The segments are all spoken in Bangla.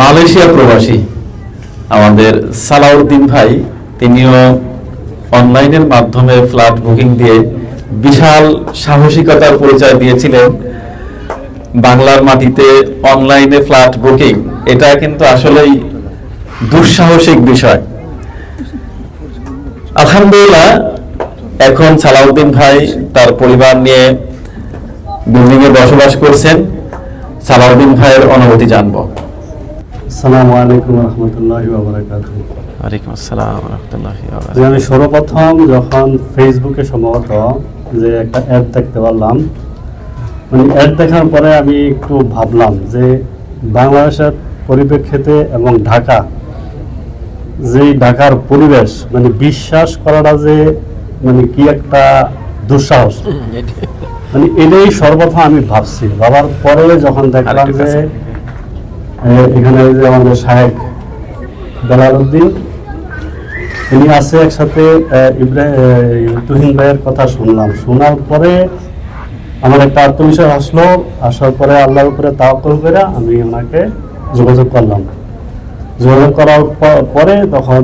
মালয়েশিয়া প্রবাসী। আমাদের সালাউদ্দিন ভাই, তিনিও অনলাইনের মাধ্যমে ফ্ল্যাট বুকিং দিয়ে বিশাল সাহসিকতার পরিচয় দিয়েছিলেন। বাংলার মাটিতে অনলাইনে ফ্ল্যাট বুকিং, এটা কিন্তু আসলেই দুঃসাহসিক বিষয়। আলহামদুলিল্লাহ, এখন সালাউদ্দিন ভাই তার পরিবার নিয়ে বিল্ডিং এ বসবাস করছেন। সালাউদ্দিন ভাইয়ের অনুভূতি জানব। আসসালামু আলাইকুম রহমতুল্লাহ ওয়ালাইকুম আসসালাম রহমতুল্লাহ আমি সর্বপ্রথম যখন ফেসবুকে সম্ভবত যে একটা অ্যাড দেখতে পারলাম মানে অ্যাড দেখার পরে আমি একটু ভাবলাম যে বাংলাদেশের পরিপ্রেক্ষিতে এবং ঢাকা যে ঢাকার পরিবেশ মানে বিশ্বাস করাটা যে মানে কি একটা দুঃসাহস। মানে এটাই সর্বপ্রথম আমি ভাবছি। ভাবার পরে যখন দেখলাম যে এখানে যে আমাদের সাহেব বেলাল উদ্দিন তিনি আছে একসাথে ইব্রাহিম তুহিন ভাইয়ের কথা শুনলাম। শোনার পরে আমার একটা আত্মবিশ্বাস আসলো, আসার পরে আল্লাহর উপরে তাওয়াক্কুল করে আমি ওনাকে যোগাযোগ করলাম। যোগাযোগ করার পরে তখন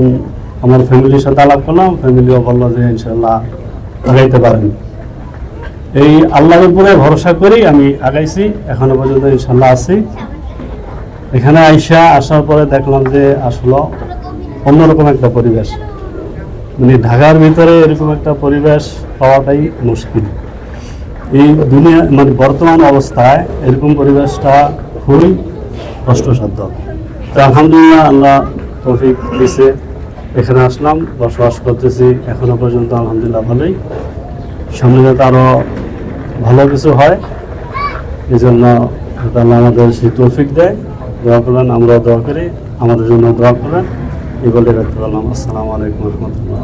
আমার ফ্যামিলির সাথে আলাপ করলাম, ফ্যামিলিও বলল যে ইনশাল্লাহ আগাইতে পারেন। এই আল্লাহর উপরে ভরসা করেই আমি আগাইছি, এখনও পর্যন্ত ইনশাল্লাহ আছি। এখানে আইসা আসার পরে দেখলাম যে আসলে অন্যরকম একটা পরিবেশ। মানে ঢাকার ভিতরে এরকম একটা পরিবেশ পাওয়াটাই মুশকিল। এই দুনিয়া মানে বর্তমান অবস্থায় এরকম পরিবেশটা খুবই কষ্টসাধ্য। তো আলহামদুলিল্লাহ আল্লাহ তৌফিক দিছে। এখানে আসলাম, বসবাস করতেছি। এখনও পর্যন্ত আলহামদুলিল্লাহ ভালোই। সামনে যাতে আরও ভালো কিছু হয় এই জন্য আমাদের সেই তৌফিক দেয়। দোয়া করবেন, আমরাও দোয়া করি, আমাদের জন্য দোয়া করবেন। এই বলে রাখতে পারলাম। আসসালামু আলাইকুম রহমতুল্লাহ।